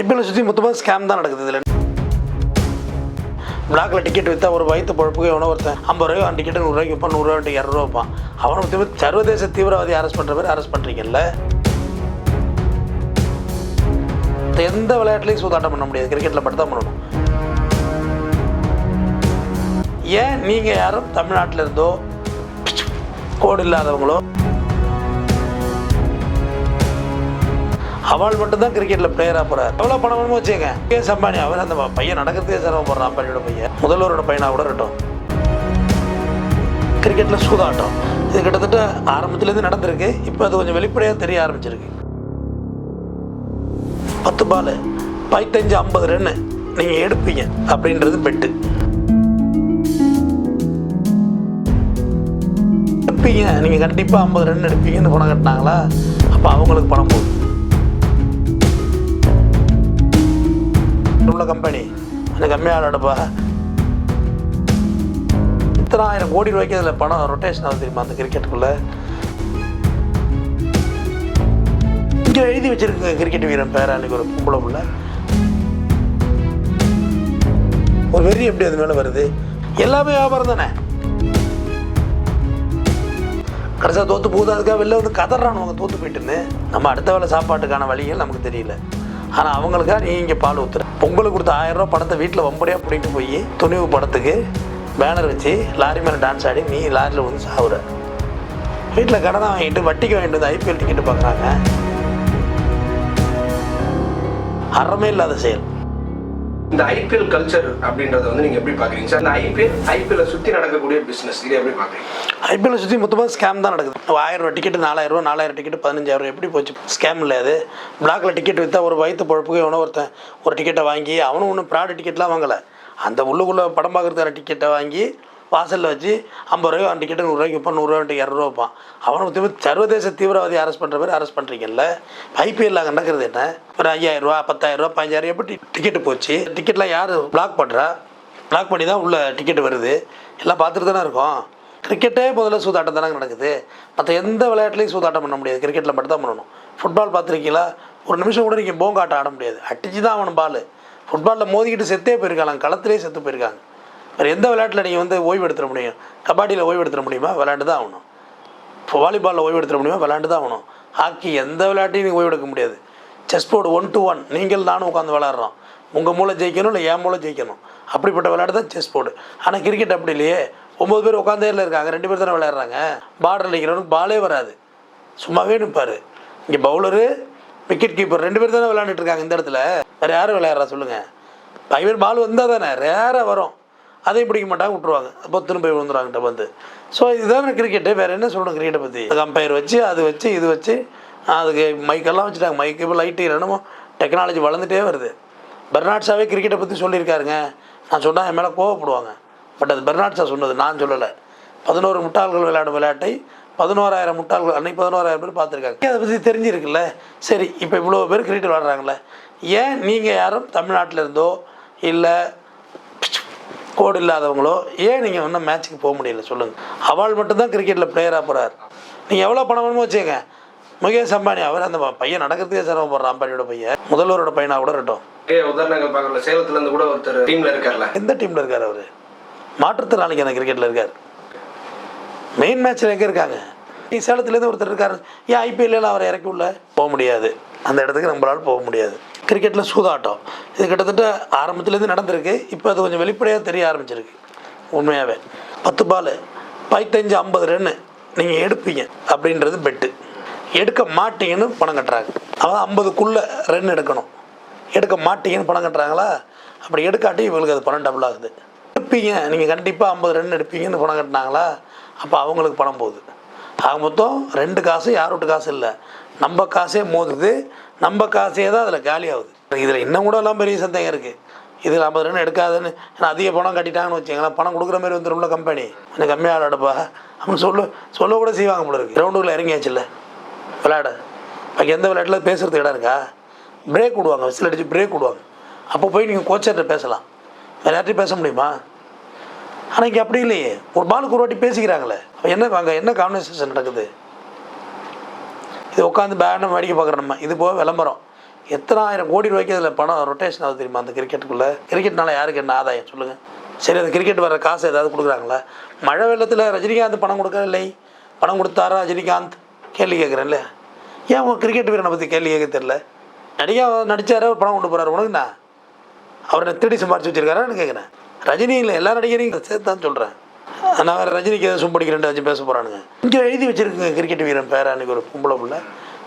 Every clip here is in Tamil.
ஐபிஎல் சுற்றி மொத்தமாக ஸ்கேம் தான் நடக்குது இதில். பிளாக்ல டிக்கெட் விற்றா ஒரு வயிற்று பழப்புக்கு எவனோ ஒருத்தன் ஐம்பது ரூபாய் டிக்கெட்டு நூறுரூவாய்க்கு விற்பான் நூறுரூவா இரநூறுவா வைப்பான். அவனை பற்றி சர்வதேச தீவிரவாதி அரெஸ்ட் பண்ணுற மாதிரி அரெஸ்ட் பண்ணுறீங்கல்ல எந்த விளையாட்டுலையும் சூதாட்டம் பண்ண முடியாது. கிரிக்கெட்டில் மட்டும் தான் பண்ணணும். ஏன் நீங்கள் யாரும் தமிழ்நாட்டில் இருந்தோ கோடு இல்லாதவங்களோ அவள் மட்டும்தான் கிரிக்கெட்டில் பிளேயராக போகிறார் எவ்வளோ பணம் வேணுமோ வச்சுங்க கேஸ் அம்பானி அவர் அந்த பையன் நடக்கிறதே சிரமப்படுறான் அம்பானியோட பையன். முதல்வரோட பையனாக கூட இருக்கட்டும். கிரிக்கெட்டில் சூதாட்டம். இது கிட்டத்தட்ட ஆரம்பத்துலேருந்து நடந்திருக்கு. இப்போ அது கொஞ்சம் வெளிப்படையாக தெரிய ஆரம்பிச்சிருக்கு. பத்து பால் பதித்தஞ்சு ஐம்பது ரன்னு நீங்கள் எடுப்பீங்க. அப்படின்றது பெட்டு. எடுப்பீங்க. நீங்கள் கண்டிப்பாக ஐம்பது ரன் எடுப்பீங்கன்னு பணம் கட்டினாங்களா? அப்போ அவங்களுக்கு பணம் போகுது உள்ள கம்பெனி அந்த கம்மியாக நடப்பா இத்தனை ஆயிரம் கோடி ரூபாய்க்கு அதில் பணம் ரொட்டேஷன் ஆகுது தெரியுமா அந்த கிரிக்கெட்டுக்குள்ளே இங்கே எழுதி வச்சிருக்கு கிரிக்கெட் வீரன் பேர அன்னைக்கு ஒரு பொம்பளை பிள்ளை. ஒரு வெறி எப்படி அது மேலே வருது? எல்லாமே வியாபாரம் தானே? கடைசியாக தோத்து போகுது அதுக்காக வெளில வந்து கதறானவங்க தோத்து போயிட்டுன்னு. நம்ம அடுத்த வேலை சாப்பாட்டுக்கான வழிகள் நமக்கு தெரியல. ஆனால் அவங்களுக்காக நீ இங்கே பால் ஊத்துற? பொங்கலுக்கு கொடுத்த ஆயிரம் ரூபா படத்தை வீட்டில் வம்படியாக பிடிக்கிட்டு போய் துணிவு படத்துக்கு பேனர் வச்சு லாரி மேலே டான்ஸ் ஆடி நீ லாரியில் வந்து சாகுற வீட்டில் கடனை வாங்கிட்டு வட்டிக்கு வாங்கிட்டு வந்து ஐபிஎல் டிக்கெட்டு பார்க்குறாங்க அறமே இல்லாத செயல். இந்த ஐபிஎல் கல்ச்சர் அப்படின்றத வந்து நீங்க எப்படி பாக்குறீங்க? சார் இந்த ஐபிஎல் ஐபிஎல் சுத்தி நடக்கக்கூடிய பிசினஸ் இதை எப்படி பாக்குறீங்க? ஐபிஎல் சுற்றி மொத்தமாக ஸ்கேம் தான் நடக்குது. ஆயிரம் ரூபா டிக்கெட் நாலாயிரம் ரூபா நாலாயிரம் டிக்கெட் பதினஞ்சாயிரம் ரூபாய் எப்படி போச்சு? ஸ்கேம் இல்லை அது. பிளாக்ல டிக்கெட் விற்றா ஒரு வயிற்று பொழப்புக்கு எவனோ ஒருத்தன் ஒரு டிக்கெட்டை வாங்கி அவனும் ஒன்றும் ப்ராடு டிக்கெட்லாம் வாங்கலை. அந்த உள்ளுக்குள்ளே படம் பார்க்குறதுக்கான டிக்கெட்டை வாங்கி வாசலில் வச்சு ஐம்பது ரூபாய் அவன் டிக்கெட்டு நூறுரூவாய்க்கு வைப்பான் நூறுரூவா இரநூறுவா வைப்பான் அவனை திரும்ப சர்வதேச தீவிரவாதி அரெஸ்ட் பண்ணுற மாதிரி அரெஸ்ட் பண்ணுறீங்கல்ல ஐபிஎல்ல நடக்கிறது என்ன? ஒரு ஐயாயிரம் ரூபா பத்தாயிரம் ரூபா பதினஞ்சாயிரம் எப்படி டிக்கெட்டு போச்சு? டிக்கெட்லாம் யார் பிளாக் பண்ணுறா பிளாக் பண்ணி தான் உள்ள டிக்கெட் வருது. எல்லாம் பார்த்துட்டு தானே இருக்கோம். கிரிக்கெட்டே முதல்ல சூதாட்டம் தானே நடக்குது. மற்ற எந்த விளையாட்டுலையும் சூதாட்டம் பண்ண முடியாது. கிரிக்கெட்டில் மட்டும் தான் பண்ணணும். ஃபுட்பால் பார்த்துருக்கீங்களா? ஒரு நிமிஷம் கூட நீங்கள் போங்காட்டம் ஆட முடியாது. அடிச்சு தான் அவன் பால் ஃபுட்பாலில் மோதிக்கிட்டு செத்தே போயிருக்காங்க. களத்திலே செத்து போயிருக்காங்க. வேறு எந்த விளையாட்டில் நீங்கள் வந்து ஓய்வு எடுத்துட முடியும்? கபாடியில் ஓய்வு எடுத்துட முடியுமா? விளையாண்டு தான் ஆகணும். இப்போ வாலிபாலில் ஓய்வு எடுத்துட முடியுமா? விளையாண்டு தான் ஆகணும். ஹாக்கி எந்த விளையாட்டையும் நீங்கள் ஓய்வு எடுக்க முடியாது. Chess board one to one நீங்கள் நானும் உட்காந்து விளாட்றோம் உங்கள் மூளை ஜெயிக்கணும் இல்லை என் மூளை ஜெயிக்கணும்? அப்படிப்பட்ட விளையாட்டு தான் செஸ் போர்டு ஆனால் கிரிக்கெட் அப்படி இல்லையே. ஒம்பது பேர் உட்காந்தேரில் இருக்காங்க. ரெண்டு பேர் தானே விளையாடுறாங்க? பார்டர் அடிக்கிறவனுக்கு பாலே வராது. சும்மாவே நிற்பார் இங்கே பவுலரு விக்கெட் கீப்பர் ரெண்டு பேர் தானே விளையாண்டுட்டு இருக்காங்க இந்த இடத்துல. வேறு யாரும் விளையாடுறா சொல்லுங்கள் பேர் பால் வந்தால் தானே. ரேராக வரும். அதையும் பிடிக்க மாட்டாங்க விட்ருவாங்க அப்போ திரும்ப போய் வந்து ஸோ இதுதான் கிரிக்கெட்டு வேறு என்ன சொல்லணும் கிரிக்கெட்டை பற்றி கம்பையர் வச்சு அது வச்சு இது வச்சு அதுக்கு மைக்கெல்லாம் வச்சுட்டாங்க. மைக்கு இப்போ லைட்டு என்னமோ டெக்னாலஜி வளர்ந்துட்டே வருது. பெர்னாட்ஸாவே கிரிக்கெட்டை பற்றி சொல்லியிருக்காருங்க. நான் சொன்னால் என் மேலே கோவப்படுவாங்க. பட் அது பெர்னாட்ஸா சொன்னது நான் சொல்லலை. பதினோரு முட்டாள்கள் விளையாடும் விளையாட்டை பதினோராயிரம் முட்டாள்கள் அன்னைக்கு பதினோராயிரம் பேர் பார்த்துருக்காங்க. அதை பற்றி தெரிஞ்சிருக்குல்ல? சரி இப்போ இவ்வளோ பேர் கிரிக்கெட் விளாட்றாங்களே ஏன் நீங்கள் யாரும் தமிழ்நாட்டில் இருந்தோ இல்லை கோடு இல்லாதவங்களோ ஏன் நீங்கள் இன்னும் மேட்ச்சுக்கு போக முடியல? சொல்லுங்கள் அவள் மட்டும்தான் கிரிக்கெட்டில் பிளேயராக போகிறார் நீங்கள் எவ்வளோ பணம் வேணுமோ வச்சுக்கங்க. முகேஷ் அம்பானி அவர் அந்த பையன் நடக்கிறதுக்கே சிரமப்படுறான் அம்பானியோட பையன். முதல்வரோட பையனாக கூட இருக்கட்டும். ஏ உதாரணங்கள் பார்க்கல சேலத்துல இருந்து கூட ஒருத்தர் டீம்ல இருக்கார்ல. எந்த டீமில் இருக்கார் அவர்? மாற்றுத்திறனாளிக்கு அந்த கிரிக்கெட்டில் இருக்கார். மெயின் மேட்ச்சில் எங்கே இருக்காங்க? நீ சேலத்துலேருந்து ஒருத்தர் இருக்காரு. ஏன் ஐபிஎல்லாம் அவரை இறக்கி உள்ள? போக முடியாது. அந்த இடத்துக்கு நம்மளால் போக முடியாது. கிரிக்கெட்டில் சூதாட்டம். இது கிட்டத்தட்ட ஆரம்பத்துலேருந்து நடந்திருக்கு. இப்போ அது கொஞ்சம் வெளிப்படையாக தெரிய ஆரம்பிச்சிருக்கு. உண்மையாகவே பத்து பால் பதித்தஞ்சு ஐம்பது ரன்னு நீங்கள் எடுப்பீங்க. அப்படின்றது பெட்டு. எடுக்க மாட்டீங்கன்னு பணம் கட்டுறாங்க. அதான் ஐம்பதுக்குள்ளே ரன் எடுக்கணும். எடுக்க மாட்டீங்கன்னு பணம் கட்டுறாங்களா? அப்படி எடுக்காட்டி இவங்களுக்கு அது பணம் டபுள் ஆகுது. எடுப்பீங்க. நீங்கள் கண்டிப்பாக ஐம்பது ரன் எடுப்பீங்கன்னு பணம் கட்டினாங்களா? அப்போ அவங்களுக்கு பணம் போகுது. ஆக மொத்தம் ரெண்டு காசு யார் காசு இல்லை. நம்ம காசே மோதுது நம்ம காசே தான் அதில் காலி ஆகுது. இதில் இன்னும் கூட எல்லாம் பெரிய சந்தேகம் இருக்குது இதில் ஐம்பது ரன் எடுக்காதுன்னு ஏன்னா அதிக பணம் கட்டிட்டாங்கன்னு வச்சுங்களேன் பணம் கொடுக்குற மாதிரி வந்துடும்ல கம்பெனி கொஞ்சம் கம்மியாக விளாடுப்பா அப்படின்னு சொல்ல சொல்ல கூட செய்வாங்க போல இருக்குது கிரவுண்டுக்குள்ளே இறங்கியாச்சுல்ல. விளையாட. அங்கே எந்த விளையாட்டில் பேசுகிறதுக்கு இடம் இருக்கா? பிரேக் விடுவாங்க. விசில் அடித்து பிரேக் விடுவாங்க. அப்போ போய் நீங்கள் கோச்சர்கிட்ட பேசலாம். விளையாட்டி பேச முடியுமா? ஆனால் இங்கே அப்படி இல்லையே. ஒரு பாலுக்கு ஒரு வாட்டி பேசிக்கிறாங்களே. என்ன அங்கே என்ன கான்வர்சேஷன் நடக்குது? இது உட்காந்து பேனம் வேடிக்கை பார்க்குற நம்ம. இது போக விளம்பரம். எத்தனை ஆயிரம் கோடி ரூபாய்க்கு அதில் பணம் ரொட்டேஷன் ஆகுது தெரியுமா அந்த கிரிக்கெட்டுக்குள்ளே கிரிக்கெட்னால யாருக்கு என்ன ஆதாயம் சொல்லுங்கள் சரி அந்த கிரிக்கெட் வர காசு ஏதாவது கொடுக்குறாங்களா? மழை வெள்ளத்தில் ரஜினிகாந்த் பணம் கொடுக்கவில்லை பணம் கொடுத்தாரா ரஜினிகாந்த்? கேள்வி கேட்குறேன்ல. ஏன் உங்கள் கிரிக்கெட் வீரனை பற்றி கேள்வி கேட்க தெரில நடிகா நடித்தார் அவர் பணம் கொண்டு போகிறார் உனக்குண்ணா அவரை திருடி சம்பாரிச்சு வச்சிருக்காரான்னு கேட்குறேன். ரஜினி இல்லை எல்லா நடிகரையும் சேர்த்து தான் சொல்கிறேன் நான் வேறு ரஜினிக்கு எதாவது சும்படிக்கிறேன் ரெண்டு வச்சு பேச போகிறானுங்க இங்கே எழுதி வச்சுருக்குங்க கிரிக்கெட் வீரன் பேர் அன்றைக்கி ஒரு பொம்பளை பிள்ளை.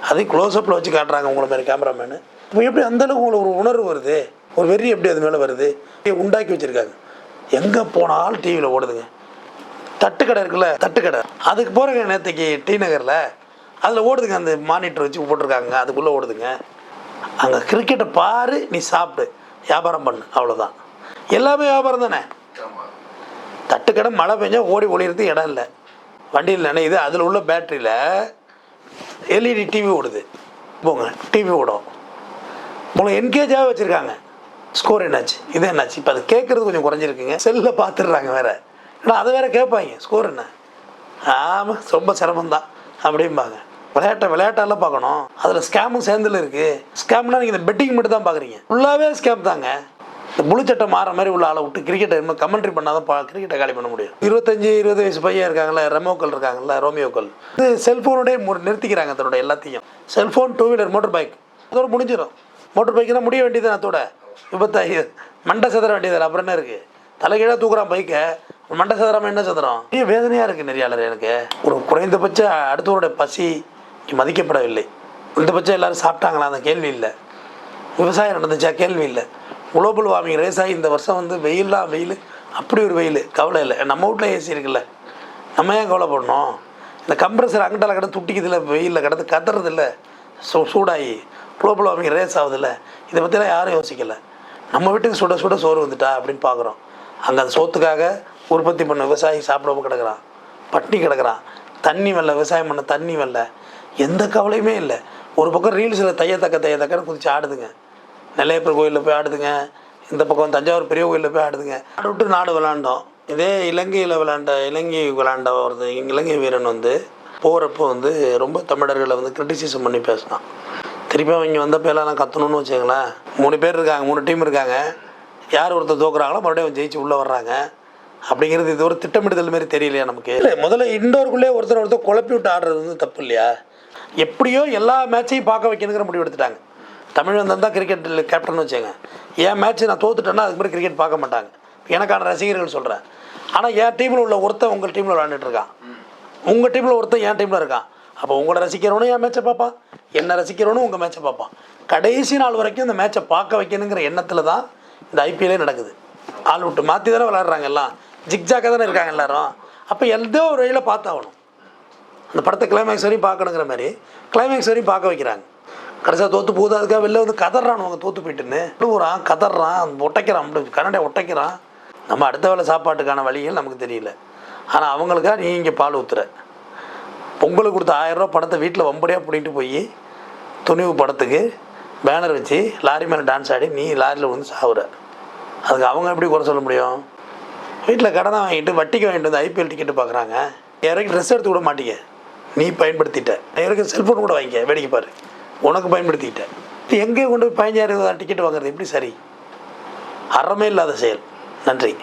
அதையும் க்ளோஸ்அப்பில் வச்சு காட்டுறாங்க உங்களை மாதிரி கேமராமேனு இப்போ எப்படி அந்தளவுக்கு உங்களுக்கு ஒரு உணர்வு வருது? ஒரு வெறி எப்படி அது மேலே வருது? உண்டாக்கி வச்சுருக்காங்க. எங்கே போனாலும் டிவியில் ஓடுதுங்க. தட்டுக்கடை இருக்குல்ல தட்டுக்கடை அதுக்கு போகிறேங்க நேற்றுக்கு டி நகரில் அதில் ஓடுதுங்க. அந்த மானிட்டர் வச்சு போட்டிருக்காங்க. அதுக்குள்ளே ஓடுதுங்க. அங்கே கிரிக்கெட்டை பாரு நீ சாப்பிடு. வியாபாரம் பண்ணு. அவ்வளோதான் எல்லாமே வியாபாரம் தானே? தட்டுக்கடை மழை பெஞ்சால் ஓடி ஒளியறதுக்கு இடம் இல்லை. வண்டியில் நினையுது அதில் உள்ள பேட்டரியில் எல்இடி டிவி ஓடுது. போங்க டிவி ஓடும். உங்களை என்கேஜாக வச்சுருக்காங்க. ஸ்கோர் என்னாச்சு? இது என்னாச்சு? இப்போ அது கேட்குறது கொஞ்சம் குறைஞ்சிருக்குங்க. செல்லில் பார்த்துடுறாங்க வேற. ஏன்னா அதை வேற கேட்பாங்க. ஸ்கோர் என்ன? ஆமாம் ரொம்ப சிரமம்தான். அப்படிம்பாங்க. விளையாட்டை விளையாட்டெல்லாம் பார்க்கணும். அதில் ஸ்கேமும் சேர்ந்துல இருக்குது ஸ்கேம்னா நீங்கள் இந்த பெட்டிங் மட்டும் தான் பார்க்குறீங்க ஃபுல்லாகவே ஸ்கேம் தாங்க. இந்த முழுச்சட்டை மாற மாதிரி உள்ள ஆளை விட்டு கிரிக்கெட்டை இன்னும் கமெண்ட்ரி பண்ணால் தான் பா கிரிக்கெட்டை காலி பண்ண முடியும். இருபத்தஞ்சி இருபது வயசு பையன் இருக்காங்களே ரெமோக்கள் இருக்காங்கல்ல ரோமியோக்கள் இது செல்ஃபோனோடய நிறுத்திக்கிறாங்க தன்னோட எல்லாத்தையும். Cellphone two wheeler motor bike அதோட முடிஞ்சிடும் மோட்டர் பைக்குனா முடிய வேண்டியது அதோட விபத்தாகி மண்டை சதுர வேண்டியது அப்புறம் என்ன இருக்குது தலைகீழாக தூக்குறான் பைக்கை மண்டை சதுராம என்ன சதுரம்? ஏன் வேதனையாக இருக்குது நெறியாளர் எனக்கு. ஒரு குறைந்தபட்ச அடுத்தவருடைய பசி மதிக்கப்படவில்லை. குறைந்தபட்சம் எல்லோரும் சாப்பிட்டாங்களா? அந்த கேள்வி இல்லை. விவசாயம் நடந்துச்சா? கேள்வி இல்லை. குளோபல் வார்மிங் ரேஸ் ஆகி இந்த வருஷம் வந்து வெயில்லாம் வெயில். அப்படி ஒரு வெயில். கவலை இல்லை. நம்ம வீட்டில் ஏசி இருக்குல்ல. நம்ம ஏன் கவலைப்படணும்? இந்த கம்ப்ரஸர் அங்கிட்டால கிடந்து துட்டிக்குதில்ல வெயிலில் கிடந்து கத்துறது இல்லை சூ சூடாகி குளோபல் வார்மிங் ரேஸ் ஆகுதில்ல. இதை பற்றிலாம் யாரும் யோசிக்கலை. நம்ம வீட்டுக்கு சுட சுட சோறு வந்துட்டா அப்படின்னு பார்க்குறோம். அங்கே அந்த சோத்துக்காக உற்பத்தி பண்ண விவசாயி சாப்பிடாம கிடக்குறான். பட்டினி கிடக்கிறான். தண்ணி வரல விவசாயம் பண்ண தண்ணி வரல எந்த கவலையுமே இல்லை. ஒரு பக்கம் ரீல்ஸில் தையத்தக்க தையத்தக்கன்னு குதிச்சு ஆடுதுங்க. நெல்லையப்பர் கோயிலில் போய் ஆடுதுங்க. இந்த பக்கம் தஞ்சாவூர் பெரிய கோயிலில் போய் ஆடுதுங்க. ஆடு விட்டு நாடு விளாண்டோம். இதே இலங்கையில் விளாண்ட இலங்கை விளாண்ட ஒரு இலங்கை வீரன் வந்து போகிறப்போ வந்து ரொம்ப தமிழர்களை வந்து கிரிட்டிசிசம் பண்ணி பேசினான். திருப்பி அவங்க வந்தப்போ எல்லாம் நான் கத்தணும்னு வச்சுங்களேன் மூணு பேர் இருக்காங்க மூணு டீம் இருக்காங்க. யார் ஒருத்தர் தோக்குறாங்களோ மறுபடியும் ஜெயிச்சு உள்ளே வர்றாங்க. அப்படிங்கிறது இது ஒரு திட்டமிடுதல் மாதிரி தெரியலையா நமக்கு? இல்லை முதல்ல இண்டோருக்குள்ளே ஒருத்தர் ஒருத்தர் குழப்பி விட்டு ஆடுறது வந்து தப்பு இல்லையா? எப்படியோ எல்லா மேட்சையும் பார்க்க வைக்கணுங்கிற முடிவு எடுத்துட்டாங்க. தமிழ் தான் கிரிக்கெட்டில் கேப்டன் வச்சுங்க என் மேட்ச் நான் தோத்துட்டேன்னா அதுக்கு மாதிரி கிரிக்கெட் பார்க்க மாட்டாங்க. எனக்கான ரசிகர்கள் சொல்கிறேன் ஆனால் என் டீமில் உள்ள ஒருத்தன் உங்கள் டீமில் விளாண்டுட்டு இருக்கான். உங்கள் டீமில் ஒருத்தன் என் டீமில் இருக்கான். அப்போ உங்களை ரசிக்கிறவனும் என் மேட்சை பார்ப்பான். என்னை ரசிக்கிறவனும் உங்கள் மேட்சை பார்ப்பான். கடைசி நாள் வரைக்கும் இந்த மேட்சை பார்க்க வைக்கணுங்கிற எண்ணத்தில் தான் இந்த ஐபிஎல்லே நடக்குது. ஆள் விட்டு மாற்றி தானே விளாட்றாங்க எல்லாம். ஜிக்ஜாக்காக தானே இருக்காங்க எல்லாரும். அப்போ எந்த ஒரு வழியில் பார்த்தாகணும். அந்த படத்தை கிளைமேக்ஸ் வரையும் பார்க்கணுங்கிற மாதிரி கிளைமேக்ஸ் வரையும் பார்க்க வைக்கிறாங்க. கடைசியாக தோற்று போகுது அதுக்காக வெளில வந்து கதறான் அவங்க தோற்று போயிட்டுன்னு. விழுவுறான் கதறான் ஒட்டைக்கிறான் அப்படி கன்னடை ஒட்டைக்கிறான். நம்ம அடுத்த வேளை சாப்பாட்டுக்கான வழிகள் நமக்கு தெரியல. ஆனால் அவங்களுக்காக நீ இங்கே பால் ஊத்துற. பொங்கலுக்கு கொடுத்த ஆயிரரூவா படத்தை வீட்டில் வம்படியாக பிடிக்கிட்டு போய் துணிவு படத்துக்கு பேனர் வச்சு லாரி மேலே டான்ஸ் ஆடி நீ லாரியில் வந்து சாவுற. அதுக்கு அவங்க எப்படி குறை சொல்ல முடியும்? வீட்டில் கடனை வாங்கிட்டு வட்டிக்கு வாங்கிட்டு வந்து ஐபிஎல் டிக்கெட்டு பார்க்குறாங்க யாரையும் ட்ரெஸ் எடுத்து விட மாட்டீங்க. நீ பயன்படுத்திட்ட. யாருக்கு செல்ஃபோன் கூட வாங்கிக்க. வேடிக்கை பாரு. உனக்கு பயன்படுத்திக்கிட்டேன். எங்கேயும் எங்கே கொண்டு போய் பதினஞ்சாயிரம் டிக்கெட் வாங்குறது எப்படி சரி? அறமே இல்லாத செயல். நன்றி.